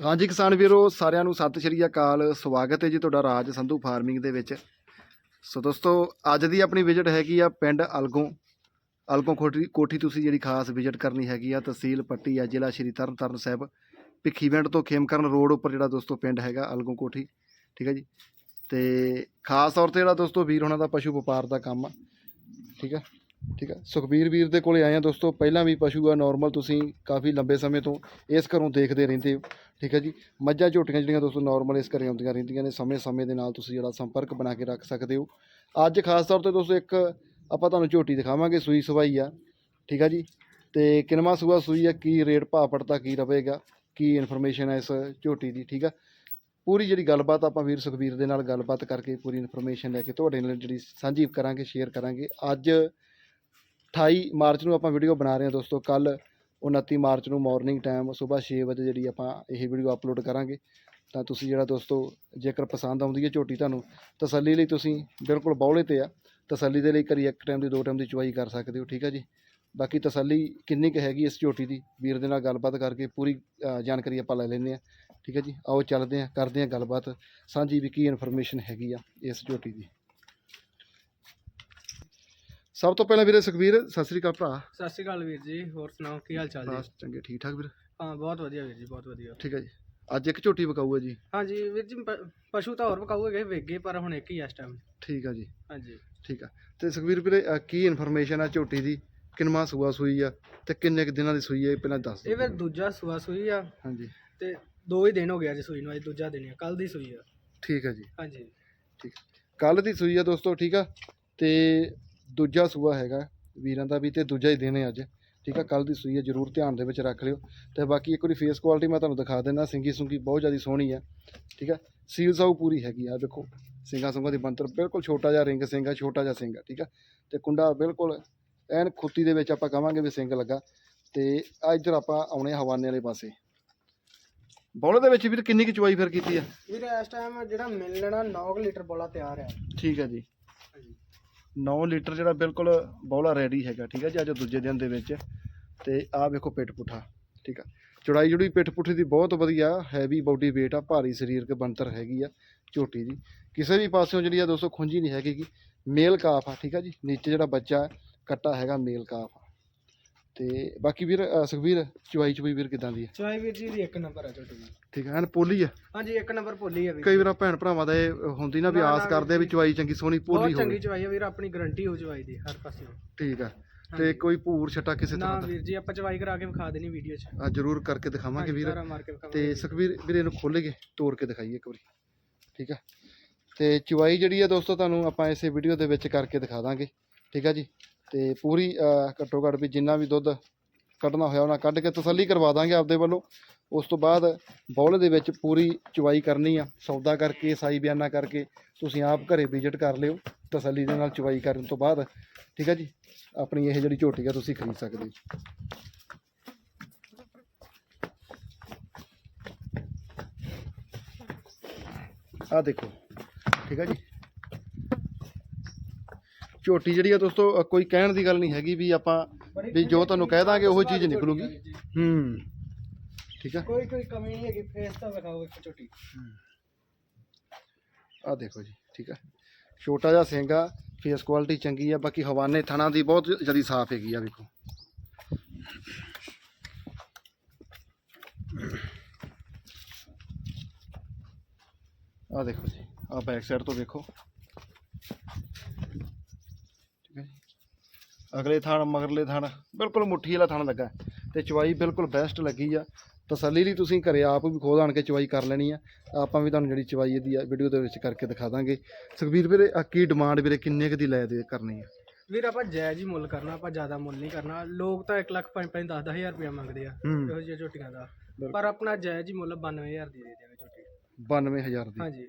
ਹਾਂਜੀ ਕਿਸਾਨ ਵੀਰੋ, ਸਾਰਿਆਂ ਨੂੰ ਸਤਿ ਸ਼੍ਰੀ ਅਕਾਲ। ਸਵਾਗਤ ਹੈ ਜੀ ਤੁਹਾਡਾ ਰਾਜ ਸੰਧੂ ਫਾਰਮਿੰਗ ਦੇ ਵਿੱਚ। ਸੋ ਦੋਸਤੋ, ਅੱਜ ਦੀ ਆਪਣੀ ਵਿਜ਼ਿਟ ਹੈਗੀ ਆ ਪਿੰਡ ਅਲਗੋਂ। ਅਲਗੋਂ ਕੋਠੀ ਕੋਠੀ ਤੁਸੀਂ ਜਿਹੜੀ ਖਾਸ ਵਿਜ਼ਿਟ ਕਰਨੀ ਹੈਗੀ ਆ, ਤਹਿਸੀਲ ਪੱਟੀ ਆ, ਜ਼ਿਲ੍ਹਾ ਸ਼੍ਰੀ ਤਰਨਤਾਰਨ ਸਾਹਿਬ। ਭਿੱਖੀਵਿੰਡ ਤੋਂ ਖੇਮਕਰਨ ਰੋਡ ਉੱਪਰ ਜਿਹੜਾ ਦੋਸਤੋ ਪਿੰਡ ਹੈਗਾ, ਅਲਗੋਂ ਕੋਠੀ। ਠੀਕ ਹੈ ਜੀ? ਤੇ ਖਾਸ ਤੌਰ ਤੇ ਜਿਹੜਾ ਦੋਸਤੋ ਵੀਰ ਉਹਨਾਂ ਦਾ ਪਸ਼ੂ ਵਪਾਰ ਦਾ ਕੰਮ ਆ। ਠੀਕ ਹੈ? ਠੀਕ ਹੈ। ਸੁਖਬੀਰ ਵੀਰ ਦੇ ਕੋਲੇ ਆਏ ਆ ਦੋਸਤੋ, ਪਹਿਲਾਂ ਵੀ ਪਸ਼ੂ ਆ ਨਾਰਮਲ ਤੁਸੀਂ ਕਾਫੀ ਲੰਬੇ ਸਮੇਂ ਤੋਂ ਇਸ ਘਰੋਂ ਦੇਖਦੇ ਰਹਿੰਦੇ ਹੋ। ਠੀਕ ਹੈ ਜੀ। ਮੱਝਾਂ ਝੋਟੀਆਂ ਜਿਹੜੀਆਂ ਦੋਸਤੋ ਨਾਰਮਲ ਇਸ ਘਰੇ ਆਉਂਦੀਆਂ ਰਹਿੰਦੀਆਂ ਨੇ, ਸਮੇਂ-ਸਮੇਂ ਦੇ ਨਾਲ ਤੁਸੀਂ ਜਿਹੜਾ ਸੰਪਰਕ ਬਣਾ ਕੇ ਰੱਖ ਸਕਦੇ ਹੋ। ਅੱਜ ਖਾਸ ਤੌਰ ਤੇ ਦੋਸਤੋ, ਇੱਕ ਆਪਾਂ ਤੁਹਾਨੂੰ ਝੋਟੀ ਦਿਖਾਵਾਂਗੇ, ਸੂਈ ਸਵਾਈ ਆ। ਠੀਕ ਹੈ ਜੀ। ਤੇ ਕਿਨਵਾ ਸੂਆ ਸੂਈ ਆ, ਕੀ ਰੇਟ ਭਾਅ ਪੜਤਾ ਕੀ ਰਵੇਗਾ, ਕੀ ਇਨਫੋਰਮੇਸ਼ਨ ਹੈ ਇਸ ਝੋਟੀ ਦੀ, ਠੀਕ ਆ। ਪੂਰੀ ਜਿਹੜੀ ਗੱਲਬਾਤ ਆਪਾਂ ਵੀਰ ਸੁਖਬੀਰ ਦੇ ਨਾਲ ਗੱਲਬਾਤ ਕਰਕੇ ਪੂਰੀ ਇਨਫੋਰਮੇਸ਼ਨ ਲੈ ਕੇ ਤੁਹਾਡੇ ਨਾਲ ਜਿਹੜੀ ਸਾਂਝੀ ਕਰਾਂਗੇ ਸ਼ੇਅਰ ਕਰਾਂਗੇ। ਅੱਜ 28 ਮਾਰਚ ਨੂੰ ਆਪਾਂ ਵੀਡੀਓ ਬਣਾ ਰਹੇ ਹਾਂ ਦੋਸਤੋ, ਕੱਲ 29 ਮਾਰਚ ਨੂੰ ਮਾਰਨਿੰਗ ਟਾਈਮ ਸਵੇਰ 6 ਵਜੇ ਜਿਹੜੀ ਆਪਾਂ ਇਹ ਵੀਡੀਓ ਅਪਲੋਡ ਕਰਾਂਗੇ। ਤਾਂ ਤੁਸੀਂ ਜਿਹੜਾ ਦੋਸਤੋ, ਜੇਕਰ ਪਸੰਦ ਆਉਂਦੀ ਹੈ ਝੋਟੀ ਤੁਹਾਨੂੰ, ਤਸੱਲੀ ਲਈ ਤੁਸੀਂ ਬਿਲਕੁਲ ਬੌਲੇ ਤੇ ਆ। ਤਸੱਲੀ ਦੇ ਲਈ ਕਰੀ ਇੱਕ ਟਾਈਮ ਦੀ, ਦੋ ਟਾਈਮ ਦੀ ਚੁਆਈ ਕਰ ਸਕਦੇ ਹੋ, ਠੀਕ ਹੈ ਜੀ? ਬਾਕੀ ਤਸੱਲੀ ਕਿੰਨੀ ਕੁ ਹੈਗੀ ਇਸ ਝੋਟੀ ਦੀ, ਵੀਰ ਦੇ ਨਾਲ ਗੱਲਬਾਤ ਕਰਕੇ ਪੂਰੀ ਜਾਣਕਾਰੀ ਆਪਾਂ ਲੈ ਲੈਂਦੇ ਆ ਠੀਕ ਹੈ ਜੀ? ਆਓ ਚੱਲਦੇ ਆ ਕਰਦੇ ਆ ਗੱਲਬਾਤ। ਸਾਂਝੀ ਵੀ ਕੀ ਇਨਫੋਰਮੇਸ਼ਨ ਹੈਗੀ ਆ ਇਸ ਝੋਟੀ ਦੀ। ਸਭ ਤੋਂ ਪਹਿਲਾਂ ਵੀਰੇ ਸੁਖਬੀਰ ਸਤਿ ਸ੍ਰੀ ਅਕਾਲ ਭਰਾ। ਸਤਿ ਸ਼੍ਰੀ ਅਕਾਲ ਵੀਰ ਜੀ ਹੋਰ ਸੁਣਾਓ ਕੀ ਹਾਲ ਚਾਲ ਜੀ? ਬਸ ਚੰਗੇ ਠੀਕ ਠਾਕ ਵੀਰ? ਹਾਂ ਬਹੁਤ ਵਧੀਆ ਵੀਰ ਜੀ ਬਹੁਤ ਵਧੀਆ। ਠੀਕ ਹੈ ਜੀ। ਅੱਜ ਇੱਕ ਝੋਟੀ ਵਿਕਾਊ ਹੈ ਜੀ। ਹਾਂਜੀ ਵੀਰ ਜੀ ਪ- ਪਸ਼ੂ ਤਾਂ ਹੋਰ ਪਕਾਉਗੇ ਗਏ ਵੇਗੇ ਪਰ ਹੁਣ ਇੱਕ ਹੀ ਆ ਇਸ ਟਾਈਮ ਠੀਕ ਆ ਜੀ। ਹਾਂਜੀ। ਠੀਕ ਆ। ਤੇ ਸੁਖਬੀਰ ਵੀਰੇ ਕੀ ਇਨਫੋਰਮੇਸ਼ਨ ਆ ਝੋਟੀ ਦੀ? ਕਿੰਨਵਾਂ ਸੂਆ ਸੂਈ ਆ? ਤੇ ਕਿੰਨੇ ਕੁ ਦਿਨਾਂ ਦੀ ਸੂਈ ਆ? ਇਹ ਪਹਿਲਾਂ ਦੱਸ ਦਿਓ ਇਹ ਫਿਰ ਦੂਜਾ ਸੂਆ ਸੂਈ ਆ। ਹਾਂਜੀ। ਤੇ ਦੋ ਹੀ ਦਿਨ ਹੋ ਗਿਆ ਜੀ ਸੂਈ ਨੂੰ ਅੱਜ ਦੂਜਾ ਦਿਨ ਆ। ਕੱਲ ਦੀ ਸੂਈ ਆ। ਠੀਕ ਆ ਜੀ। ਹਾਂਜੀ। ਠੀਕ ਕੱਲ ਦੀ ਸੂਈ ਆ ਦੋਸਤੋ ਠੀਕ ਆ? ਤੇ ਦੂਜਾ ਸੂਆ ਹੈਗਾ ਵੀਰਾਂ ਦਾ ਵੀ ਤੇ ਦੂਜਾ ਹੀ ਦਿਨ ਹੈ ਅੱਜ। ਠੀਕ ਆ ਕੱਲ ਦੀ ਸੂਈ ਆ ਜਰੂਰ ਧਿਆਨ ਦੇ ਵਿੱਚ ਰੱਖ ਲਿਓ। ਤੇ ਬਾਕੀ ਇੱਕ ਵਾਰੀ ਫੇਸ ਕੁਆਲਿਟੀ ਮੈਂ ਤੁਹਾਨੂੰ ਦਿਖਾ ਦਿੰਦਾ ਸਿੰਗੀ ਸੁੰਗੀ ਬਹੁਤ ਜ਼ਿਆਦਾ ਸੋਹਣੀ ਆ। ਠੀਕ ਆ ਸੀਲ ਸਾਊ ਪੂਰੀ ਹੈਗੀ ਆ ਦੇਖੋ ਸਿੰਗਾ ਸੁੰਗਾ ਦੀ ਬੰਤਰ ਬਿਲਕੁਲ ਛੋਟਾ ਜਿਹਾ ਰਿੰਗ ਸਿੰਗਾ ਛੋਟਾ ਜਿਹਾ ਸਿੰਗਾ ਠੀਕ ਆ। ਤੇ ਕੁੰਡਾ ਬਿਲਕੁਲ ਐਨ ਖੁੱਤੀ ਦੇ ਵਿੱਚ ਆਪਾਂ ਕਵਾਂਗੇ ਵੀ ਸਿੰਗ ਲੱਗਾ। ਤੇ ਆ ਇੱਧਰ ਆਪਾਂ ਆਉਣੇ ਹਵਾਨੇ ਵਾਲੇ ਪਾਸੇ। ਬੌਲੇ ਦੇ ਵਿੱਚ ਵੀਰ ਕਿੰਨੀ ਕੁ ਚੁਆਈ ਫਿਰ ਕੀਤੀ ਆ? ਵੀਰ ਇਸ ਟਾਈਮ ਜਿਹੜਾ ਮਿਲਣਾ 9 ਲੀਟਰ ਬੋਲਾ ਤਿਆਰ ਆ। ਠੀਕ ਆ ਜੀ। 9 ਲੀਟਰ ਜਿਹੜਾ ਬਿਲਕੁਲ ਬੌਲਾ ਰੈਡੀ ਹੈਗਾ, ਠੀਕ ਹੈ ਜੀ, ਅੱਜ ਦੂਜੇ ਦਿਨ ਦੇ ਵਿੱਚ। ਤੇ ਆਹ ਵੇਖੋ ਪਿੱਠ ਪੁੱਠਾ, ਠੀਕ ਆ। ਚੌੜਾਈ ਜਿਹੜੀ ਪਿੱਠ ਪੁੱਠੀ ਦੀ ਬਹੁਤ ਵਧੀਆ ਹੈਵੀ ਬਾਡੀ weight ਆ, ਭਾਰੀ ਸਰੀਰਕ ਬਣਤਰ ਹੈਗੀ ਆ, ਝੋਟੀ ਦੀ। ਕਿਸੇ ਵੀ ਪਾਸਿਓਂ ਜਿਹੜੀ ਆ ਦੋਸਤੋ ਖੁੰਝੀ ਨਹੀਂ ਹੈਗੀ ਗੀ। ਮੇਲ ਕਾਫ ਆ, ਠੀਕ ਆ ਜੀ, ਨੀਚੇ ਜਿਹੜਾ ਬੱਚਾ ਕੱਟਾ ਹੈਗਾ ਮੇਲ ਕਾਫ ਆ। ਤੇ ਬਾਕੀ ਵੀਰ ਅ, ਸੁਖਵੀਰ ਚੁਆਈ ਚੁਆਈ ਵੀਰ ਕਿਦਾਂ ਦੀ ਹੈ ਚਵਾਈ ਵੀਰ ਜੀ ਦੀ ਇੱਕ ਨੰਬਰ ਆ ਝੋਟੀ ਦੀ ਠੀਕ ਹੈ ਐਨ ਪੋਲੀ ਆ? ਹਾਂਜੀ ਇੱਕ ਨੰਬਰ ਭੋਲੀ ਆ ਵੀਰ ਕਈ ਵਾਰ ਭੈਣ ਭਰਾਵਾਂ ਦਾ ਇਹ ਹੁੰਦੀ ਨਾ ਵੀ ਨਾ, ਆਸ ਨਾ ਕਰਦੇ ਆ ਵੀ ਚੁਆਈ ਚੰਗੀ ਸੋਹਣੀ ਪੋਲੀ ਬਹੁਤ ਹੋਵੇ। ਚੰਗੀ ਚਵਾਈ ਆ ਵੀਰ ਆਪਣੀ ਗਾਰੰਟੀ ਹੋ ਚਵਾਈ ਦੀ ਹਰ ਪਾਸੇ ਠੀਕ ਆ ਤੇ ਹਾਂਜੀ। ਕੋਈ ਭੂਰ ਛਟਾ ਕਿਸੇ ਨਾ ਤਰ੍ਹਾਂ ਦਾ? ਵੀਰ ਜੀ ਆਪਾਂ ਚਵਾਈ ਕਰਾ ਕੇ ਵਿਖਾ ਦੇਣੀ ਵੀਡੀਓ 'ਚ। ਆ ਜਰੂਰ ਕਰਕੇ ਦਿਖਾਵਾਂਗੇ ਵੀਰ। ਸਾਰਾ ਮਾਰ ਕੇ ਵਿਖਾਵਾਂਗੇ ਤੇ ਵੀਰ। ਸੁਖਵੀਰ ਵੀਰੇ ਇਹਨੂੰ ਖੋਲੇਗੇ ਤੋੜ ਕੇ ਦਿਖਾਈਏ ਇੱਕ ਵਾਰੀ। ਠੀਕ ਆ ਤੇ ਚੁਆਈ ਜਿਹੜੀ ਆ ਦੋਸਤੋ ਤੁਹਾਨੂੰ ਆਪਾਂ ਇਸੇ ਵੀਡੀਓ ਦੇ ਵਿੱਚ ਕਰਕੇ ਦਿਖਾ ਦਾਂਗੇ। ਠੀਕ ਆ ਜੀ? ਤੇ ਪੂਰੀ ਘੱਟੋ ਘੱਟ ਵੀ ਜਿੰਨਾ ਵੀ ਦੁੱਧ ਕੱਢਣਾ ਹੋਇਆ ਉਹਨਾਂ ਕੱਢ ਕੇ ਤਸੱਲੀ ਕਰਵਾ ਦਾਂਗੇ ਆਪਦੇ ਵੱਲੋਂ। ਉਸ ਤੋਂ ਬਾਅਦ ਬੌਲੇ ਦੇ ਵਿੱਚ ਪੂਰੀ ਚਵਾਈ ਕਰਨੀ ਆ। ਸੌਦਾ ਕਰਕੇ, ਸਾਈ ਬਿਆਨਾ ਕਰਕੇ ਤੁਸੀਂ ਆਪ ਘਰੇ ਵਿਜ਼ਿਟ ਕਰ ਲਿਓ। ਤਸੱਲੀ ਦੇ ਨਾਲ ਚਵਾਈ ਕਰਨ ਤੋਂ ਬਾਅਦ, ਠੀਕ ਹੈ ਜੀ? ਆਪਣੀ ਇਹ ਜਿਹੜੀ ਝੋਟੀ ਆ ਤੁਸੀਂ ਖਰੀਦ ਸਕਦੇ ਹੋ ਆ ਦੇਖੋ, ਠੀਕ ਹੈ ਜੀ? ਝੋਟੀ ਜਿਹੜੀ ਆ ਦੋਸਤੋ ਅ, ਕੋਈ ਕਹਿਣ ਦੀ ਗੱਲ ਨਹੀਂ ਹੈਗੀ ਵੀ ਆਪਾਂ ਵੀ ਜੋ ਤੁਹਾਨੂੰ ਕਹਿ ਦਾਂਗੇ ਉਹ ਚੀਜ਼ ਨਿਕਲੂਗੀ ਹੂੰ। ਠੀਕ ਆ? ਕੋਈ ਕੋਈ ਕਮੀ ਨਹੀਂ ਹੈਗੀ ਫੇਸ ਤਾਂ ਵਿਖਾਓ ਇੱਕ ਝੋਟੀ। ਆ ਦੇਖੋ ਜੀ ਠੀਕ ਆ? ਛੋਟਾ ਜਿਹਾ ਸਿੰਘ ਆ ਫੇਸ ਕੁਆਲਿਟੀ ਚੰਗੀ ਆ ਬਾਕੀ ਹਵਾਨੇ ਥਣਾ ਦੀ ਬਹੁਤ ਜ਼ਿਆਦਾ ਸਾਫ਼ ਹੈਗੀ ਆ ਵੇਖੋ। ਆ ਦੇਖੋ ਜੀ ਆ ਬੈਕ ਸਾਈਡ ਤੋਂ ਵੇਖੋ ਠੀਕ ਹੈ ਜੀ ਅਗਲੇ ਥਣ ਮਗਰਲੇ ਥਣ ਬਿਲਕੁਲ ਮੁੱਠੀ ਵਾਲਾ ਥਣ ਲੱਗਾ। ਤੇ ਚਵਾਈ ਬਿਲਕੁਲ ਬੈਸਟ ਲੱਗੀ ਆ। ਤਸੱਲੀ ਲਈ ਤੁਸੀਂ ਘਰੇ ਆਪ ਵੀ ਖੋਦ ਆਣ ਕੇ ਚਵਾਈ ਕਰ ਲੈਣੀ ਆ। ਆਪਾਂ ਵੀ ਤੁਹਾਨੂੰ ਜਿਹੜੀ ਚਵਾਈ ਇਹਦੀ ਆ ਵੀਡੀਓ ਦੇ ਵਿੱਚ ਕਰਕੇ ਦਿਖਾ ਦਾਂਗੇ। ਸੁਖਬੀਰ ਵੀਰੇ ਆ ਕੀ ਡਿਮਾਂਡ ਵੀਰੇ ਕਿੰਨੇ ਕੁ ਦੀ ਲੈ ਦੇ ਕਰਨੀ ਆ? ਵੀਰ ਆਪਾਂ ਜਾਇਜ਼ ਹੀ ਮੁੱਲ ਕਰਨਾ ਆਪਾਂ ਜ਼ਿਆਦਾ ਮੁੱਲ ਨਹੀਂ ਕਰਨਾ। ਲੋਕ ਤਾਂ 1 ਲੱਖ 5 5 10 ਹਜ਼ਾਰ ਰੁਪਇਆ ਮੰਗਦੇ ਆ ਹੂੰ। ਇਹੋ ਜਿਹੀਆਂ ਝੋਟੀਆਂ ਦਾ। ਬਿਲਕੁਲ। ਪਰ ਆਪਣਾ ਜਾਇਜ਼ ਹੀ ਮੁੱਲ 92000 ਦੀ ਦੇ ਦੇਵੇ ਝੋਟੀ। 92000 ਦੀ। ਹਾਂਜੀ।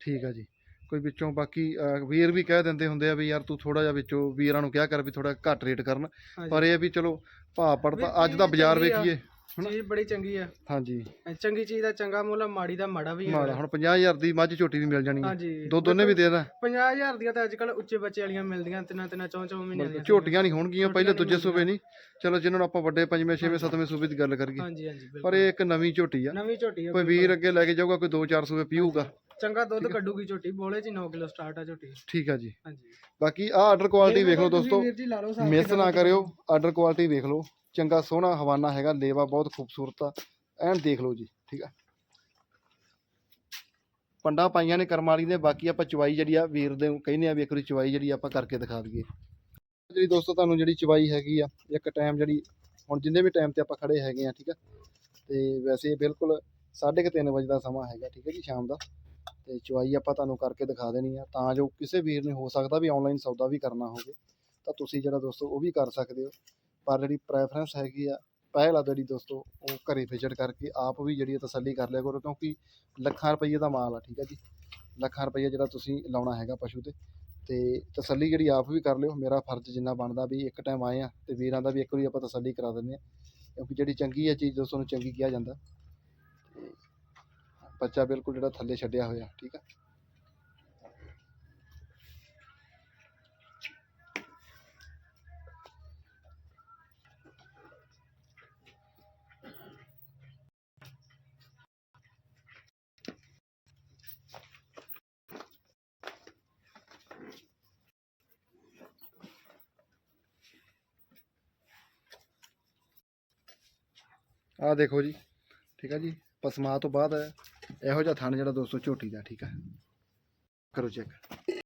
ਠੀਕ ਆ ਜੀ। ਕੋਈ ਵਿੱਚੋਂ ਬਾਕੀ ਵੀਰ ਵੀ ਕਹਿ ਦਿੰਦੇ ਹੁੰਦੇ ਆ ਵੀ ਯਾਰ ਤੂੰ ਥੋੜਾ ਜਿਹਾ ਵਿੱਚੋਂ ਵੀਰਾਂ ਨੂੰ ਕਿਹਾ ਕਰ ਵੀ ਥੋੜਾ ਘੱਟ ਰੇਟ ਕਰਨ। ਪਰ ਇਹ ਵੀ ਚਲੋ ਭਾਅ ਪੜਦਾ ਅੱਜ ਦਾ ਬਾਜ਼ਾਰ। ਵੇਖੀਏ? ਚੀਜ਼ ਬੜੀ ਚੰਗੀ ਆ। ਹਾਂਜੀ। ਚੰਗੀ ਚੀਜ਼ ਦਾ ਚੰਗਾ ਮੁੱਲ ਆ, ਮਾੜੀ ਦਾ ਮਾੜਾ ਵੀ ਹੈਗਾ ਹੁਣ 50000 ਦੀ ਮੱਝ ਝੋਟੀ ਵੀ ਮਿਲ ਜਾਣੀ ਹੈ ਦੋ ਦੋਨੇ ਵੀ ਦੇ ਦਾਂ 50000 ਦੀਆਂ ਤਾਂ ਅੱਜ ਕੱਲ ਉੱਚੇ ਬੱਚੇ ਵਾਲੀਆਂ ਮਿਲਦੀਆਂ ਤਿੰਨਾਂ ਤਿੰਨਾਂ ਚੌਂ ਚੌਂ ਮਹੀਨਿਆਂ ਦੀਆਂ। ਝੋਟੀਆਂ ਨਹੀਂ ਹੋਣਗੀਆਂ ਪਹਿਲੇ ਦੂਜੇ ਸੂਬੇ ਨਹੀਂ। ਚਲੋ ਜਿਨ੍ਹਾਂ ਨੂੰ ਆਪਾਂ ਵੱਡੇ ਪੰਜਵੇਂ ਛੇਵੇਂ ਸੱਤਵੇਂ ਸੂਬੇ ਦੀ ਗੱਲ ਕਰੀਏ। ਹਾਂਜੀ ਹਾਂਜੀ ਪਰ ਇਹ ਇੱਕ ਨਵੀਂ ਝੋਟੀ ਆ। ਨਵੀਂ ਝੋਟੀ ਆ ਕੋਈ ਵੀਰ ਅੱਗੇ ਲੈ ਕੇ ਜਾਊਗਾ ਕੋਈ 2-4 ਸੂਬੇ ਪੀਊਗਾ। ਚੰਗਾ ਦੁੱਧ ਕੱਢੂਗੀ ਝੋਟੀ ਬੋਲੇ ਚ 9 ਕਿਲੋ ਸਟਾਰਟ ਆ ਝੋਟੀ। ਠੀਕ ਆ ਜੀ। ਹਾਂਜੀ। ਬਾਕੀ ਆਹ ਆਰਡਰ ਕੁਆਲਿਟੀ ਵੇਖ ਲਓ ਦੋਸਤੋ। ਵੀਰ ਜੀ ਲਾ ਲਓ ਹਿਸਾਬ ਮਿਸ ਨਾ ਕਰਿਓ। ਆਰਡਰ ਕੁਆਲਿਟੀ ਵੇਖ ਲਓ। ਚੰਗਾ ਸੋਹਣਾ ਹਵਾਨਾ ਹੈਗਾ ਲੇਵਾ ਬਹੁਤ ਖੂਬਸੂਰਤ ਆ। ਐਨ ਦੇਖ ਲਓ ਜੀ ਠੀਕ ਆ। ਪੰਡਾ ਪਾਈਆਂ ਨੇ ਕਰਮ ਵਾਲੀ ਦੇ ਬਾਕੀ ਆਪਾਂ ਚਵਾਈ ਜਿਹੜੀ ਆ ਵੀਰ ਦੇ ਕਹਿੰਦੇ ਆ ਵੀ ਇੱਕ ਵਾਰੀ ਚਵਾਈ ਜਿਹੜੀ ਆਪਾਂ ਕਰਕੇ ਦਿਖਾ ਦਈਏ। ਜਿਹੜੀ ਦੋਸਤੋ ਤੁਹਾਨੂੰ ਜਿਹੜੀ ਚਵਾਈ ਹੈਗੀ ਆ ਇੱਕ ਟਾਈਮ ਜਿਹੜੀ ਹੁਣ ਜਿੰਨੇ ਵੀ ਟਾਈਮ ਤੇ ਆਪਾਂ ਖੜੇ ਹੈਗੇ ਆ ਠੀਕ ਆ। ਤੇ ਵੈਸੇ ਬਿਲਕੁਲ 3:30 ਵਜੇ ਦਾ ਸਮਾਂ ਹੈਗਾ ਠੀਕ ਹੈ ਜੀ ਸ਼ਾਮ ਦਾ। ਤੇ ਚਵਾਈ ਆਪਾਂ ਤੁਹਾਨੂੰ ਕਰਕੇ ਦਿਖਾ ਦੇਣੀ ਆ। ਤਾਂ ਜੋ ਕਿਸੇ ਵੀਰ ਨੇ ਹੋ ਸਕਦਾ ਵੀ ਆਨਲਾਈਨ ਸੌਦਾ ਵੀ ਕਰਨਾ ਹੋਵੇ, ਤਾਂ ਤੁਸੀਂ ਜਿਹੜਾ ਦੋਸਤੋ ਉਹ ਵੀ ਕਰ ਸਕਦੇ ਹੋ। ਪਰ ਜਿਹੜੀ ਪ੍ਰੈਫਰੈਂਸ ਹੈਗੀ ਆ, ਪਹਿਲਾ ਜਿਹੜੀ ਦੋਸਤੋ, ਉਹ ਘਰੇ ਵਿਜ਼ਿਟ ਕਰਕੇ ਆਪ ਵੀ ਜਿਹੜੀ ਆ ਤਸੱਲੀ ਕਰ ਲਿਆ ਕਰੋ, ਕਿਉਂਕਿ ਲੱਖਾਂ ਰੁਪਏ ਦਾ ਮਾਲ ਆ, ਠੀਕ ਆ ਜੀ? ਲੱਖਾਂ ਰੁਪਏ ਜਿਹੜਾ ਤੁਸੀਂ ਲਾਉਣਾ ਹੈਗਾ ਪਸ਼ੂ ਤੇ। ਤੇ ਤਸੱਲੀ ਜਿਹੜੀ ਆਪ ਵੀ ਕਰ ਲਿਓ, ਮੇਰਾ ਫਰਜ਼ ਜਿੰਨਾ ਬਣਦਾ ਵੀ ਇੱਕ ਟਾਈਮ ਆਏ ਆ, ਤੇ ਵੀਰਾਂ ਦਾ ਵੀ ਇੱਕ ਵਾਰੀ ਆਪਾਂ ਤਸੱਲੀ ਕਰਾ ਦਿੰਦੇ ਆ। ਕਿਉਂਕਿ ਜਿਹੜੀ ਚੰਗੀ ਆ ਚੀਜ਼, ਦੋਸਤੋ ਨੂੰ ਚੰਗੀ ਕਿਹਾ ਜਾਂਦਾ। ਬੱਚਾ ਬਿਲਕੁਲ ਜਿਹੜਾ ਥੱਲੇ ਛੱਡਿਆ ਹੋਇਆ ਠੀਕ ਆ ਆਹ ਦੇਖੋ ਜੀ ਠੀਕ ਹੈ ਜੀ ਪਸਮਾ ਤੋਂ ਬਾਅਦ ਇਹੋ ਜਿਹਾ ਥਣ ਜਿਹੜਾ ਦੋਸਤੋ ਝੋਟੀ ਦਾ ਠੀਕ ਹੈ ਕਰੋ ਚੈੱਕ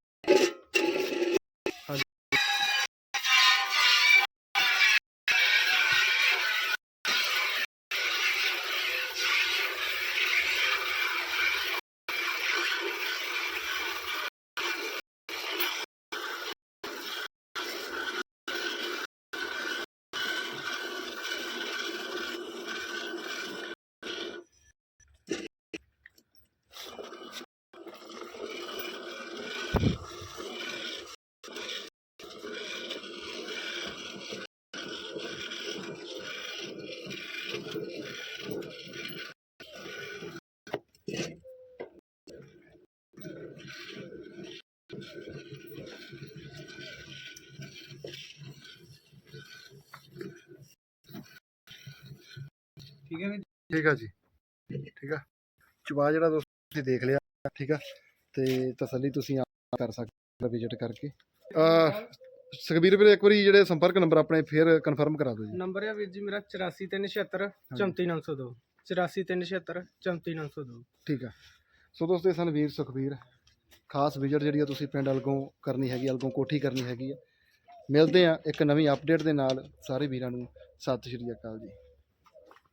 ਠੀਕ ਹੈ ਠੀਕ ਆ ਜੀ। ਠੀਕ ਆ। ਚਵਾ ਜਿਹੜਾ ਦੋਸਤੋ ਤੁਸੀਂ ਦੇਖ ਲਿਆ ਠੀਕ ਆ। ਤੇ ਤਸੱਲੀ ਤੁਸੀਂ ਆਪ ਕਰ ਸਕਦੇ ਵਿਜ਼ਿਟ ਕਰਕੇ। ਅ ਸੁਖਬੀਰ ਵੀਰੇ ਇੱਕ ਵਾਰੀ ਜਿਹੜੇ ਸੰਪਰਕ ਨੰਬਰ ਆਪਣੇ ਫੇਰ ਕਨਫਰਮ ਕਰਾ ਦਿਓ ਜੀ। ਨੰਬਰ ਹੈ ਵੀਰ ਜੀ ਮੇਰਾ 84376 34902 84376 34902 ਠੀਕ ਆ। ਸੋ ਦੋਸਤੋ ਇਹ ਸਨ ਵੀਰ ਸੁਖਬੀਰ। ਖਾਸ ਵਿਜ਼ਿਟ ਜਿਹੜੀ ਆ ਤੁਸੀਂ ਪਿੰਡ ਅਲਗੋਂ ਕਰਨੀ ਹੈਗੀ ਅਲਗੋਂ ਕੋਠੀ ਕਰਨੀ ਹੈਗੀ ਆ। ਮਿਲਦੇ ਆ ਇੱਕ ਨਵੀਂ ਅਪਡੇਟ ਦੇ ਨਾਲ ਸਾਰੇ ਵੀਰਾਂ ਨੂੰ। ਸਤਿ ਸ਼੍ਰੀ ਅਕਾਲ ਜੀ।